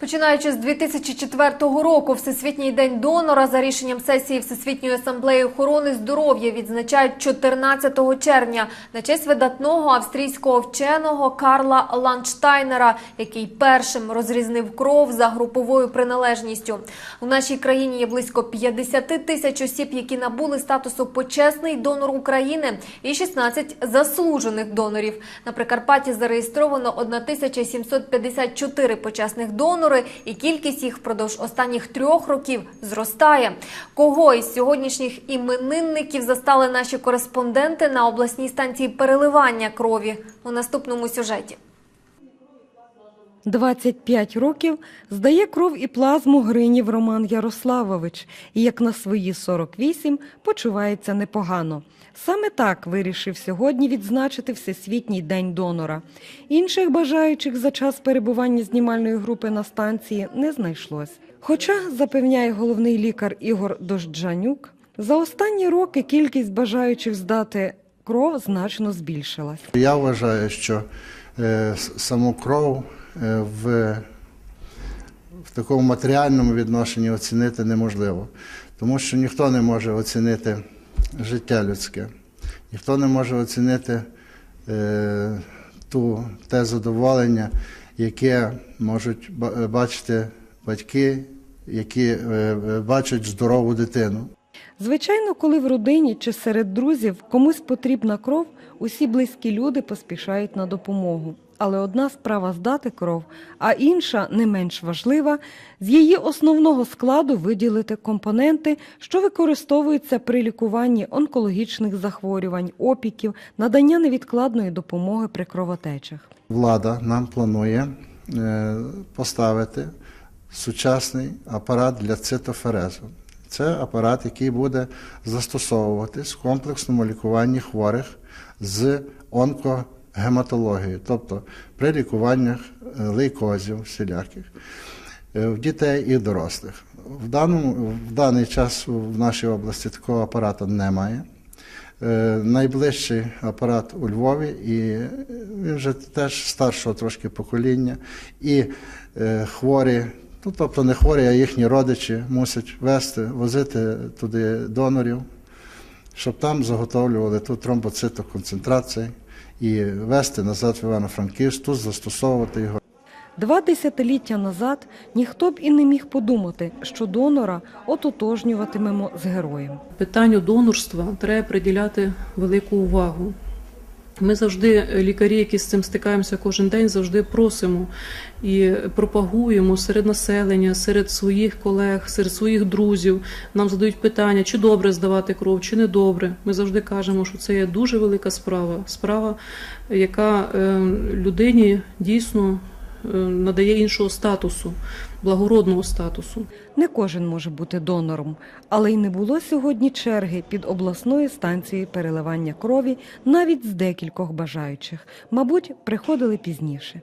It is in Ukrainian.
Починаючи з 2004 року, Всесвітній день донора за рішенням сесії Всесвітньої асамблеї охорони здоров'я відзначають 14 червня на честь видатного австрійського вченого Карла Ландштайнера, який першим розрізнив кров за груповою приналежністю. У нашій країні є близько 50 тисяч осіб, які набули статусу почесний донор України, і 16 заслужених донорів. На Прикарпатті зареєстровано 1754 почесних донори, і кількість їх впродовж останніх трьох років зростає. Кого із сьогоднішніх іменинників застали наші кореспонденти на обласній станції переливання крові у наступному сюжеті. 25 років здає кров і плазму Гринів Роман Ярославович і, як на свої 48, почувається непогано. Саме так вирішив сьогодні відзначити Всесвітній день донора. Інших бажаючих за час перебування знімальної групи на станції не знайшлось. Хоча, запевняє головний лікар Ігор Дожджанюк, за останні роки кількість бажаючих здати кров значно збільшилась. Я вважаю, що е, саму кров в, в такому матеріальному відношенні оцінити неможливо, тому що ніхто не може оцінити життя людське, ніхто не може оцінити е, ту, те задоволення, яке можуть бачити батьки, які е, е, бачать здорову дитину. Звичайно, коли в родині чи серед друзів комусь потрібна кров, усі близькі люди поспішають на допомогу. Але одна справа здати кров, а інша, не менш важлива, з її основного складу виділити компоненти, що використовуються при лікуванні онкологічних захворювань, опіків, надання невідкладної допомоги при кровотечах. Влада нам планує е, поставити сучасний апарат для цитоферезу. Це апарат, який буде застосовуватись в комплексному лікуванні хворих з онкогематологією, тобто при лікуваннях е, лейкозів всіляких е, в дітей і дорослих. В, даному, в даний час в нашій області такого апарату немає. Е, Найближчий апарат у Львові, і він вже теж старшого трошки покоління. І хворі, ну тобто не хворі, а їхні родичі мусять вести, возити туди донорів, щоб там заготовлювали ту тромбоцитоконцентрацію і вести назад в Івано-Франківськ, тут застосовувати його. Два десятиліття назад ніхто б і не міг подумати, що донора ототожнюватимемо з героєм. Питанню донорства треба приділяти велику увагу. Ми завжди, е, лікарі, які з цим стикаємося кожен день, завжди просимо і пропагуємо серед населення, серед своїх колег, серед своїх друзів. Нам задають питання, чи добре здавати кров, чи не добре. Ми завжди кажемо, що це є дуже велика справа. Справа, яка е, людині дійсно надає іншого статусу, благородного статусу. Не кожен може бути донором, але й не було сьогодні черги під обласною станцією переливання крові навіть з декількох бажаючих. Мабуть, приходили пізніше.